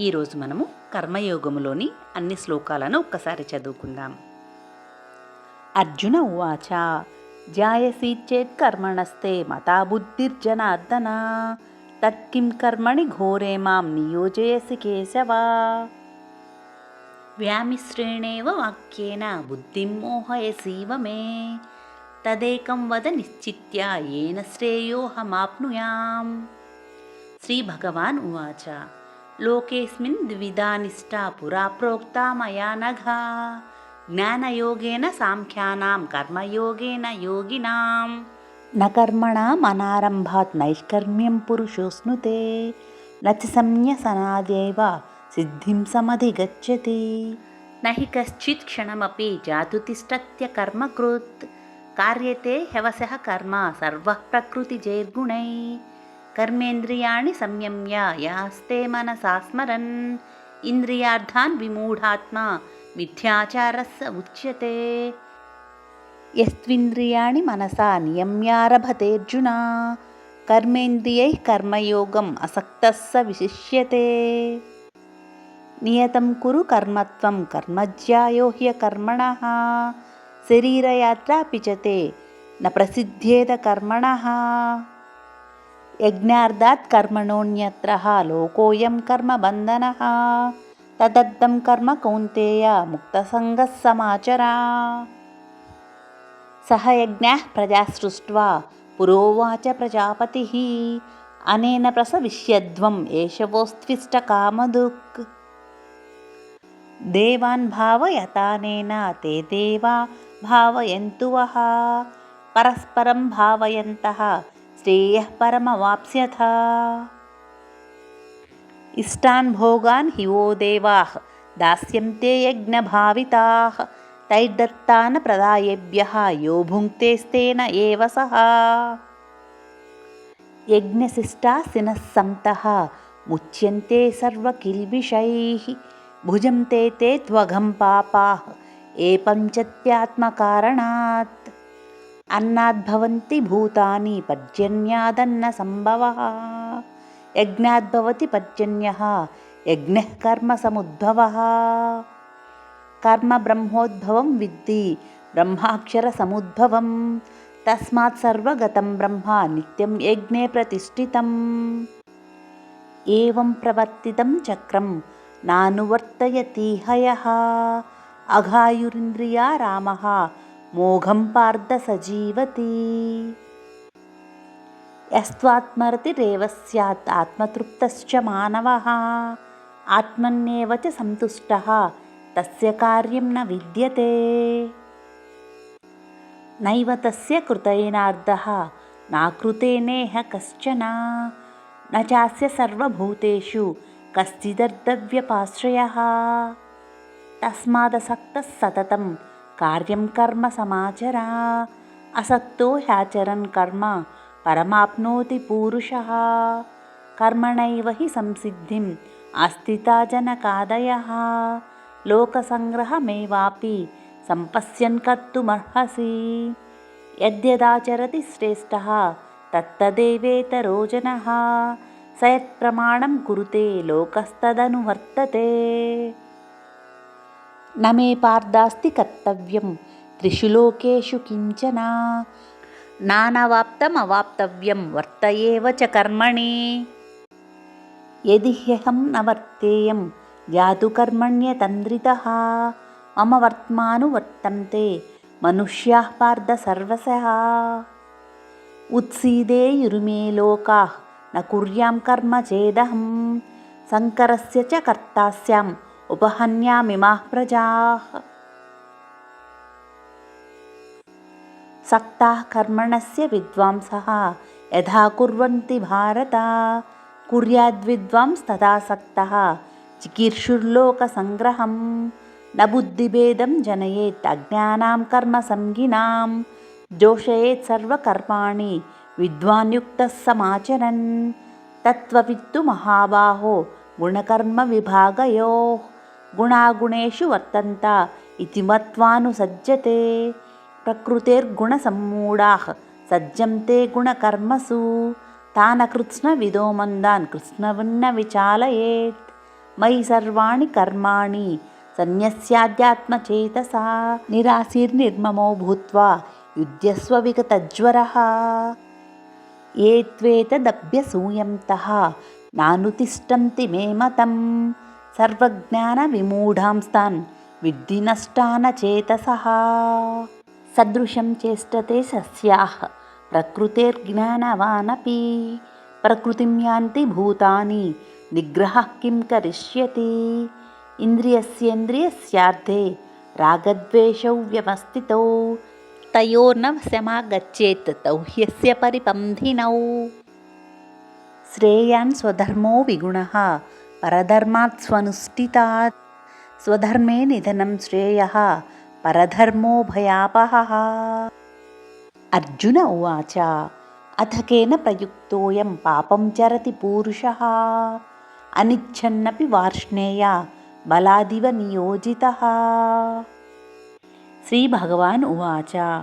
ఈరోజు మనము కర్మయోగములోని అన్ని శ్లోకాలను ఒక్కసారి చదువుకుందాం. అర్జున ఉవాచ జాయసి చేత్ కర్మణస్తే మతా బుద్ధిర్జనార్దన తత్కిం కర్మణి ఘోరే మాం నియోజయసి కేశవా. వ్యామిశ్రేణేవ వాక్యేన బుద్ధిం మోహయసీవ మే తదేకం వద నిశ్చిత్య ఏన శ్రేయోహమాప్నుయాం శ్రీభగవాన్ ఉవాచ లోకేస్మిన్ ద్విధా నిష్టా పురా ప్రోక్తా మయా నఘా. జ్ఞానయోగేన సాంఖ్యానాం కర్మయోగేన యోగినాం. న అనారంభాత్ నైష్కర్మ్యం పురుషోస్నుతే. నచ సంన్యసనాదేవ సిద్ధిం సమధిగచ్చతి. నహి కశ్చిత్ క్షణమపి జాతు తిష్టత్య కర్మకృత్. కార్యతే హ్యవశ కర్మ సర్వ ప్రకృతి జైర్గుణై. कर्मेन्द्रियाणि संयम्य यास्ते मनसा स्मरन्। इन्द्रियार्थान् विमूढात्मा मिथ्याचारस्य उच्यते। यस्त्विन्द्रियाणि मनसा नियम्यारभतेऽर्जुना कर्मेन्द्रियैः कर्मयोगम् असक्तस्य विशिष्यते। नियतं कुरु कर्मत्वं कर्मज्यायो ह्यकर्मणः शरीरयात्रापि च ते न प्रसिद्धेतकर्मणः యజ్ఞార్థాత్ కర్మణోన్యత్ర లోకోయం కర్మ బంధన। తదద్దం కర్మ కౌంతేయ ముక్తసంగः సమాచరా। సహ యజ్ఞా ప్రజా సృష్ట్వా పురోవాచ ప్రజాపతి। అనేన ప్రసవిష్యధ్వం ఏషవోస్త్విష్టకామదుక్ దేవాన్ భావయతానేన తే దేవా భావయంతు వః పరస్పరం భావయంతః। శ్రేయః పరమవాప్స్యథ ఇష్టాన్ భోగాన్ హివో దేవా దేవాः దాస్యంతే యజ్ఞభావితా తైర్దత్తాన ప్రదాయేభ్యः యో భుంక్తేస్తేన ఏవ సహా. యజ్ఞశిష్టాసినः సంతः ముచ్యంతే సర్వకిల్విషై భుజం తే త్వఘం పాపా ఏ పంచత్యాత్మకారణాత్. अन्नाद्भवन्ति भूतानि पर्जन्यादन्नसम्भवः यज्ञाद्भवति पर्जन्यः यज्ञः कर्मसमुद्भवः कर्मब्रह्मोद्भवं विद्धि ब्रह्माक्षरसमुद्भवं तस्मात् सर्वगतं ब्रह्मा नित्यं यज्ञे प्रतिष्ठितम्। एवं प्रवर्तितं चक्रं नानुवर्तयति हयः। अघायुरिन्द्रिया रामः మోఘం పార్థ సజీవతి యస్వాత్మరతి రేవస్యాత్ ఆత్మతృప్తశ్చ మానవ ఆత్మన్యేవ చ సంతుష్టः తస్య కార్యం న విద్యతే నైవ తస్య కృతైనార్థ నా కృతేనేహ కశ్చన నాస్య సర్వభూతేషు కశ్చిదర్ధవ్యపాశ్రయ తస్మాదసక్త సతతం కార్యం కర్మ సమాచరా. అసక్తో హ్యాచరన్ కర్మ పరమాప్నోతి పూరుష. కర్మణైవ హి సంసిద్ధిం ఆస్థితాజనకాదయ. లోకసంగ్రహమేవాపి సంపశ్యన్ కర్తుమర్హసి యద్యదాచరతి శ్రేష్టः తత్తదేవేతరో జనः. స యత్ప్రమాణం కురుతే లోకస్తదనువర్తతే. న మే పార్థాస్తి కర్తవ్యం త్రిషు లోకేషు కించన నానవాప్తమవాప్తవ్యం వర్త ఏవ చ కర్మణి యది హ్యహం న వర్తేయం జాతు కర్మణ్యతంద్రితः మమ వర్త్మానువర్తంతే మనుష్యాः పార్థ సర్వశः ఉత్సీదేయురుమే లోకాः న కుర్యాం కర్మ చేదహం సంకరస్య చ उपहन्यामिमाः प्रजाः। सक्ताः कर्मणस्य विद्वांसः यथा कुर्वन्ति भारता। कुर्याद्विद्वांस्तथा सक्तः चिकीर्षुर्लोकसङ्ग्रहं न बुद्धिभेदं जनयेत् अज्ञानां कर्मसङ्गिनां जोषयेत् सर्वकर्माणि विद्वान्युक्तः समाचरन्। तत्त्ववित्तु महाबाहो गुणकर्मविभागयोः। గుణాగుణేషు వర్తంత ఇది మత్వాను సజ్జతే మత్వానుసజ్జతే ప్రకృతిర్గుణసమ్మూఢా సజ్జంతే గుణకర్మసు తాన కృత్స్న విదో మందాన్ కృష్ణవన్న విచాలయేత్ మై సర్వాణి కర్మాణి సన్యస్యాధ్యాత్మచేతసా నిరాశీర్నిర్మమో భూత్వా యుద్ధస్వ విగతజ్వర ఏత్వేతదభ్యసూయంత నానుతిష్టంతి మే మతం సర్వజ్ఞాన విమూఢాంస్తాన్ విద్ధి నష్టాన చేతస సదృశం చేష్టతే సస్యా ప్రకృతిర్జ్ఞానవానపి ప్రకృతిం యాంతి భూతాని నిగ్రహ కిం కరిష్యతి. ఇంద్రియస్యేంద్రియస్యార్థే రాగద్వేష వ్యవస్థితౌ తయోర్న శమాగచ్చేత్ తౌ పరిపంధినౌ. శ్రేయాన్ స్వధర్మో విగుణ పరధర్మాత్ స్వనుష్ఠితాత్ స్వధర్మే నిధనం శ్రేయ పరధర్మో భయాపహ. అర్జున ఉవాచ అథకేన ప్రయుక్తోయం పాపం చరతి పూరుష. అనిచ్ఛన్నపి వార్ష్ణేయ బలాదివ నియోజిత. శ్రీ భగవాన్ ఉవాచ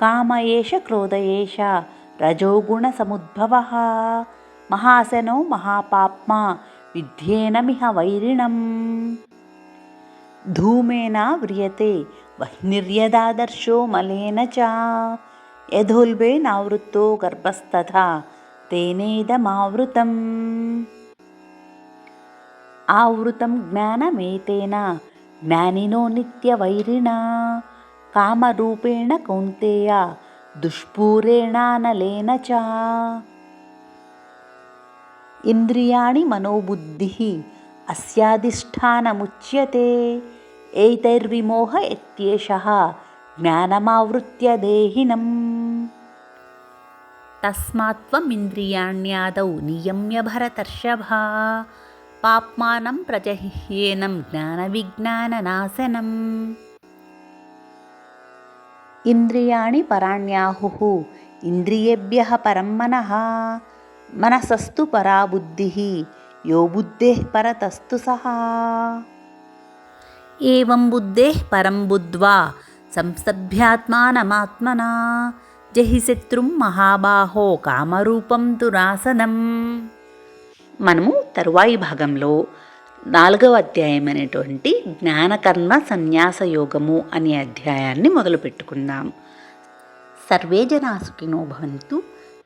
కామయేష క్రోధయేష రజోగుణసముద్భవ మహాసనో మహాపాప్మా విధ్యేనమిహ వైరిణం. ధూమేన వ్రియతే నిర్యదాదర్శో మలేన చ. యథోల్బేనావృత్తో గర్భస్తథా తేనేదమావృతం. ఆవృతం జ్ఞానమేతేన జ్ఞానినో నిత్యవైరిణా కామరూపేణ కౌంతేయ దుష్పూరేణానలేన చ. इन्द्रियाणि मनोबुद्धिः अस्याधिष्ठानमुच्यते। एतैर्विमोह इत्येषः ज्ञानमावृत्य देहिनम्। तस्मात् त्वमिन्द्रियाण्यादौ नियम्य भरतर्षभा। पाप्मानं प्रजह्येनं ज्ञानविज्ञाननाशनम्। इन्द्रियाणि पराण्याहुः इन्द्रियेभ्यः परं मनः మనసస్తు పరాబుద్ధి యో బుద్ధే పరతస్తు సహా. ఏం బుద్ధే పరం బుద్ధ్వా సంసభ్యాత్మానమాత్మనా జహి శత్రుం మహాబాహో కామరూపం దురాసనం మనము తరువాయి భాగంలో నాలుగవ అధ్యాయం అనేటువంటి జ్ఞానకర్మ సన్యాస యోగము అనే అధ్యాయాన్ని మొదలు పెట్టుకుందాం సర్వే జనాసుకినో భవంతు